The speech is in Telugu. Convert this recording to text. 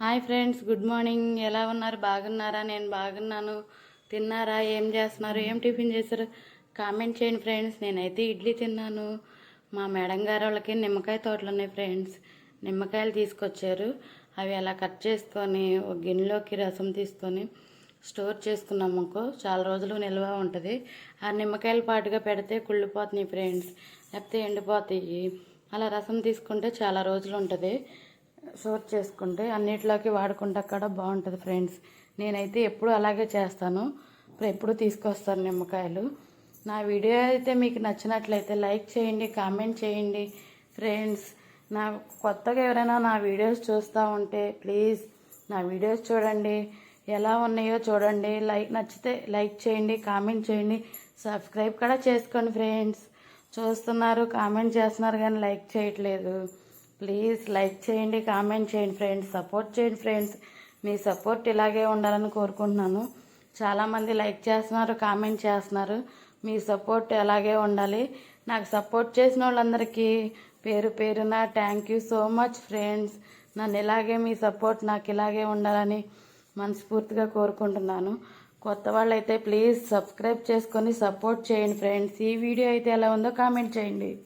Hi friends good morning. ఎలా ఉన్నారు? బాగున్నారా? నేను బాగున్నాను. తిన్నారా? ఏం చేస్తున్నారు? ఏం టిఫిన్ చేశారు? కామెంట్ చేయండి ఫ్రెండ్స్. నేనైతే ఇడ్లీ తిన్నాను. మా మేడం గారు వాళ్ళకి నిమ్మకాయ తోటలు ఉన్నాయి ఫ్రెండ్స్. నిమ్మకాయలు తీసుకొచ్చారు. అవి అలా కట్ చేసుకొని ఒక గిన్నెలోకి రసం తీసుకొని స్టోర్ చేసుకున్నాం అనుకో చాలా రోజులు నిల్వ ఉంటుంది. ఆ నిమ్మకాయలు పాటుగా పెడితే కుళ్ళిపోతున్నాయి ఫ్రెండ్స్. లేకపోతే ఎండిపోతాయి. అలా రసం తీసుకుంటే చాలా రోజులు ఉంటుంది. సోర్ చేసుకుంటే అన్నిటిలోకి వాడుకుంటా కూడా బాగుంటుంది ఫ్రెండ్స్. నేనైతే ఎప్పుడు అలాగే చేస్తాను. ఇప్పుడు ఎప్పుడు తీసుకొస్తాను నిమ్మకాయలు. నా వీడియో అయితే మీకు నచ్చినట్లయితే లైక్ చేయండి కామెంట్ చేయండి ఫ్రెండ్స్. నా కొత్తగా ఎవరైనా నా వీడియోస్ చూస్తూ ఉంటే ప్లీజ్ నా వీడియోస్ చూడండి. ఎలా ఉన్నాయో చూడండి. లైక్ నచ్చితే లైక్ చేయండి కామెంట్ చేయండి. సబ్స్క్రైబ్ కూడా చేసుకోండి ఫ్రెండ్స్. చూస్తున్నారు కామెంట్ చేస్తున్నారు కానీ లైక్ చేయట్లేదు. ప్లీజ్ లైక్ చేయండి కామెంట్ చేయండి ఫ్రెండ్స్ సపోర్ట్ చేయండి ఫ్రెండ్స్ మీ సపోర్ట్ ఇలాగే ఉండాలని కోరుకుంటున్నాను. చాలామంది లైక్ చేస్తున్నారు కామెంట్ చేస్తున్నారు. మీ సపోర్ట్ అలాగే ఉండాలి. నాకు సపోర్ట్ చేసిన వాళ్ళందరికీ పేరు పేరున thank you so much friends నన్ను ఇలాగే మీ సపోర్ట్ నాకు ఇలాగే ఉండాలని మనస్ఫూర్తిగా కోరుకుంటున్నాను. కొత్త వాళ్ళైతే ప్లీజ్ సబ్స్క్రైబ్ చేసుకొని సపోర్ట్ చేయండి ఫ్రెండ్స్ ఈ వీడియో అయితే ఎలా ఉందో కామెంట్ చేయండి.